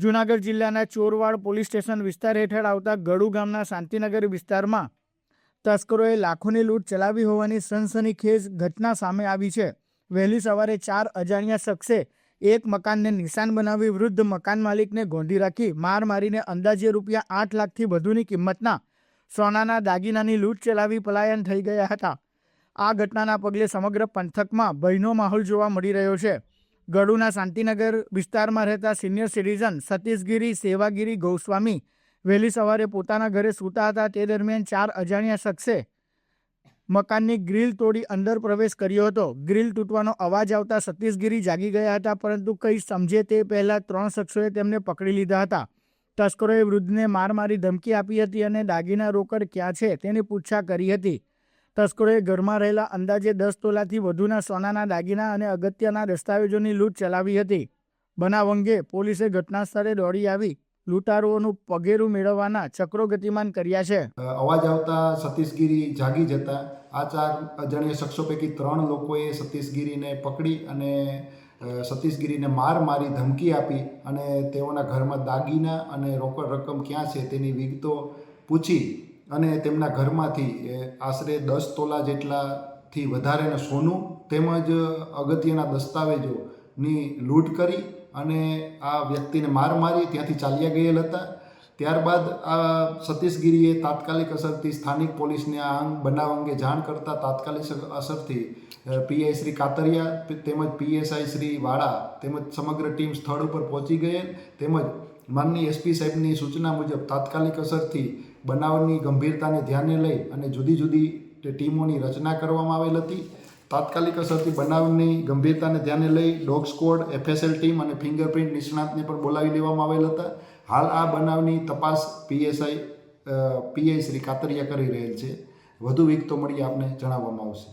જૂનાગઢ જિલ્લાના Chorwad police station વિસ્તાર હેઠળ આવતા ગડુ ગામના શાંતિનગર વિસ્તારમાં તસ્કરોએ લાખોની લૂંટ ચલાવી હોવાની સનસનીખેજ ઘટના સામે આવી છે. વહેલી સવારે ચાર અજાણ્યા શખ્સે એક મકાનને નિશાન બનાવી વૃદ્ધ મકાન માલિકને ગોંધી રાખી માર મારીને અંદાજે રૂપિયા આઠ લાખથી વધુની કિંમતના સોનાના દાગીનાની લૂંટ ચલાવી પલાયન થઈ ગયા હતા. આ ઘટનાના પગલે સમગ્ર પંથકમાં ભયનો માહોલ જોવા મળી રહ્યો છે. ગડુના શાંતિનગર વિસ્તારમાં રહેતા સિનિયર સિટીઝન સતીશગીરી સેવાગીરી ગૌસ્વામી વહેલી સવારે પોતાના ઘરે સૂતા હતા. તે દરમિયાન ચાર અજાણ્યા શખ્સે મકાનની ગ્રીલ તોડી અંદર પ્રવેશ કર્યો હતો. ગ્રીલ તૂટવાનો અવાજ આવતા સતીશગીરી જાગી ગયા હતા, પરંતુ કંઈ સમજે તે પહેલાં ત્રણ શખ્સોએ તેમને પકડી લીધા હતા. તસ્કરોએ વૃદ્ધને માર મારી ધમકી આપી હતી અને દાગીના રોકડ ક્યાં છે તેની પૂછા કરી હતી. તસ્કરોએ ઘરમાં રહેલા અંદાજે દસ તોલાથી વધુના સોનાના દાગીના અને અગત્યના દસ્તાવેજોની લૂંટ ચલાવી હતી. બનાવ અંગે પોલીસે ઘટના સ્થળે દોડી આવી લૂંટારુઓનું પગેરું મેળવવાના ચક્રો ગતિમાન કર્યા છે. અવાજ આવતા સતીશગીરી જાગી જતા આ ચાર અજાણ્યા શખ્સો પૈકી ત્રણ લોકોએ સતીશગીરીને પકડી અને સતીશગીરીને માર મારી ધમકી આપી અને તેઓના ઘરમાં દાગીના અને રોકડ રકમ ક્યાં છે તેની વિગતો પૂછી અને તેમના ઘરમાંથી આશરે દસ તોલા જેટલાથી વધારેનું સોનું તેમજ અગત્યના દસ્તાવેજોની લૂંટ કરી અને આ વ્યક્તિને માર મારી ત્યાંથી ચાલ્યા ગયેલ હતા. ત્યારબાદ આ સતીશગીરીએ તાત્કાલિક અસરથી સ્થાનિક પોલીસને આ અંગ બનાવ અંગે જાણ કરતા તાત્કાલિક અસરથી પીઆઈ શ્રી કાતરિયા તેમજ પીએસઆઈ શ્રી વાળા, તેમજ સમગ્ર ટીમ સ્થળ ઉપર પહોંચી ગયેલ. તેમજ માનની એસપી સાહેબની સૂચના મુજબ તાત્કાલિક અસરથી બનાવની ગંભીરતાને ધ્યાને લઈ અને જુદી જુદી ટીમોની રચના કરવામાં આવેલ હતી. તાત્કાલિક અસરથી બનાવની ગંભીરતાને ધ્યાને લઈ ડોગ સ્કોડ એફએસએલ ટીમ અને ફિંગરપ્રિન્ટ નિષ્ણાતને પણ બોલાવી લેવામાં આવેલ હતા. હાલ આ બનાવની તપાસ પીએસઆઈ પીઆઈ શ્રી કાતરિયા કરી રહેલ છે. વધુ વિગતો મળી આપને જણાવવામાં આવશે.